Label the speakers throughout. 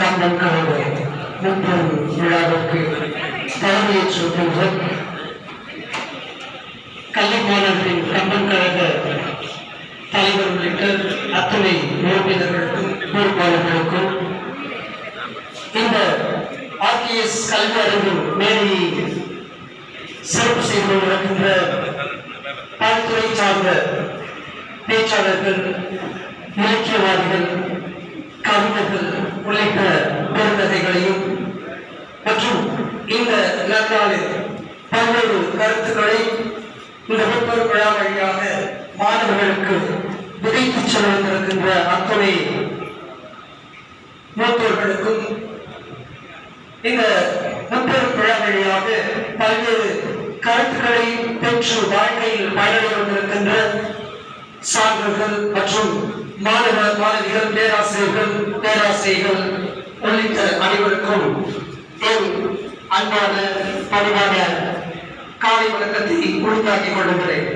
Speaker 1: கம்பன் கழக முப்பெரும் விழாவிற்கு தலைமையேற்றிருக்கின்ற கல்வி மாணவர்களின் கம்பன் கழக தலைவர் உள்ளிட்ட அத்துணை உறுப்பினர்களுக்கும் பொறுப்பாளர்களுக்கும் இந்த ஆர்டிஎஸ் கல்வி அறிவு மேடையை சிறப்பு செய்து கொண்டிருக்கின்ற பல்துறை சார்ந்த பேச்சாளர்கள் இலக்கியவாதிகள் கவிஞர்கள் உள்ளிட்ட பெருந்தகைகளையும் மற்றும் இந்த நன்னாளில் பல்வேறு கருத்துக்களை இந்த முப்பது விழா வழியாக மாணவர்களுக்கு விதைத்துச் செல்வதற்கின்ற அத்துணை மூத்தோர்களுக்கும் இந்த முப்பெரும் விழா வழியாக பல்வேறு கருத்துக்களை பெற்று வாழ்க்கையில் பயனடைய சான்றுகள் மற்றும் மாணவ மாணவிகள் பேராசிரியர்கள் பேராசிரியர்கள் உள்ளிட்ட அனைவருக்கும் என் அன்பான பணிவான காலை வணக்கத்தை உறுதியாக்கிக் கொள்ளுகிறேன்.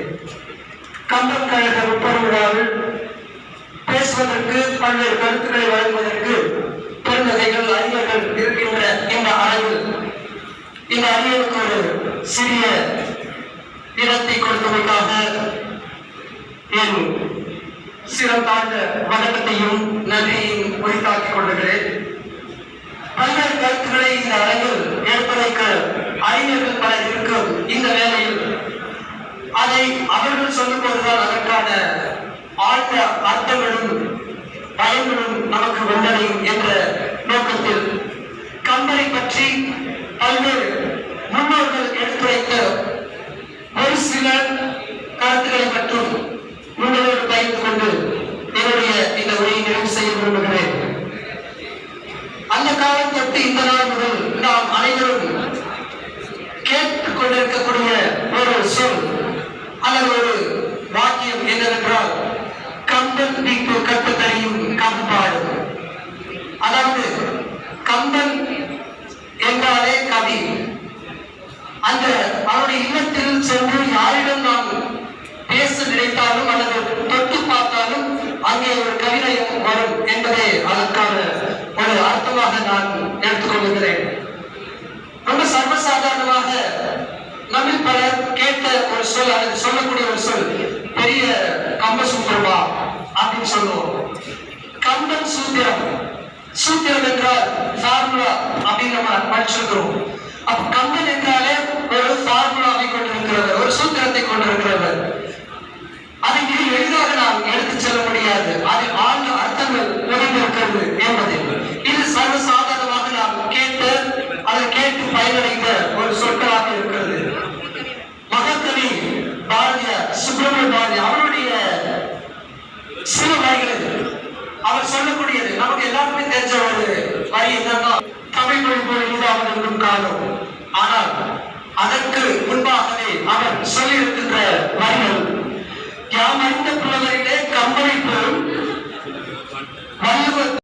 Speaker 1: கம்பன் கழக முப்பெரும் விழாவில் பேசுவதற்கு பல்வேறு கருத்துக்களை வழங்குவதற்கு பெருந்தகைகள் அறிஞர்கள் இருக்கின்ற இந்த அரங்கில் இந்த அறிவுக்கு ஒரு சிறிய இடத்தை கொடுத்தமைக்காக என் சிறந்தாழ்ந்த வணக்கத்தையும் நன்றியையும் உரித்தாக்கிக் கொள்கிறேன் பல்வேறு கருத்துக்களை இந்த அரங்கில் எடுப்பதற்கு அறிஞர்கள் பலர் இருக்கும் இந்த வேளையில். அதை அவர்கள் சொல்லும் போதுதான் அதற்கான ஆழ்ந்த அர்த்தங்களும் பயன்களும் நமக்கு வந்தடையும் என்ற நோக்கத்தில் கம்பனை பற்றி பல்வேறு முன்னோர்கள் எடுத்துரைத்த ஒரு சில கருத்துக்களை மட்டும் உங்களோடு பகிர்ந்து கொண்டு என்னுடைய இந்த உரையை நிறைவு செய்ய விரும்புகிறேன் அந்த காலம் தொட்டு இந்த நாள் முதல் நாம் அனைவரும் கேட்டுக் கொண்டிருக்கக்கூடிய ஒரு சொல் அல்லது ஒரு வாக்கியம் என்னவென்றால் கம்பன் நீக்கு கட்டுத்தறியும் கம்பாடு அதாவது கம்பன் என்றாலே கவி அந்த அவருடைய இல்லத்தில் சென்று யாரிடம் நாம் பேச நினைத்தாலும் அல்லது தொட்டு பார்த்தாலும் அங்கே ஒரு கவிதையும் வரும் என்பதே அதற்கான ஒரு அர்த்தமாக நான் எடுத்துக்கொள்கிறேன் ரொம்ப சர்வசாதாரணமாக நம்மில் பலர் கேட்ட ஒரு சொல் அல்லது சொல்லக்கூடிய ஒரு சொல் பெரிய கம்ப சூத்திரமா அப்படின்னு சொல்லுவோம். கம்பன் சூத்திரம். சூத்திரம் என்றால் ஃபார்முலா அப்படின்னு நம்ம படிச்சிருக்கிறோம். அப்ப கம்பன் என்றாலே பயனடைந்த ஒரு சொற்களாக இருக்கிறது. மகாகவி பாரதியார் சுப்பிரமணிய பாரதி அவருடைய சிறு வரிகளில் அவர் சொல்லக்கூடியது நமக்கு எல்லாருக்குமே தெரிஞ்ச ஒரு வரி என்னன்னா தமிழ் மொழி போல் இனிதாக இருக்கும் காலம் ஆனால் அதற்கு முன்பாகவே அவர் சொல்லியிருக்கின்ற வரிகள் யாம் அறிந்த புலவரின்